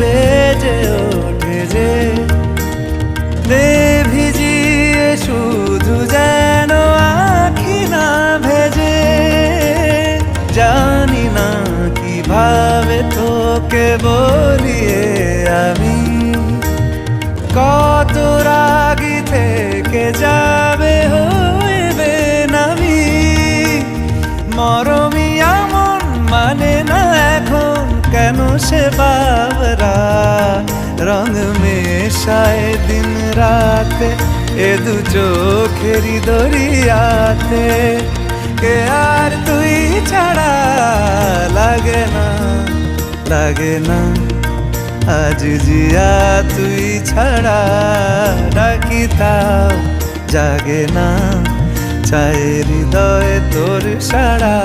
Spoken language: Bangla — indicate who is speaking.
Speaker 1: বেজে ওঠে যে। দে ভিজিয়ে শুধু যেন আখি না ভেজে। জানি না কীভাবে তোকে বলিয়ে আমি। কত রাগি থেকে যাবে হইবে নামি। মরণ কেন সে বাবরা? রং মেশায় দিন রাতে, এ দু চোখেরি দরিয়াতে। কে আর তুই ছাড়া? লাগে না লাগে না। আজ জিয়া তুই ছাড়া, ডাকি তাও জাগে না। চায় হৃদয় তোর সারা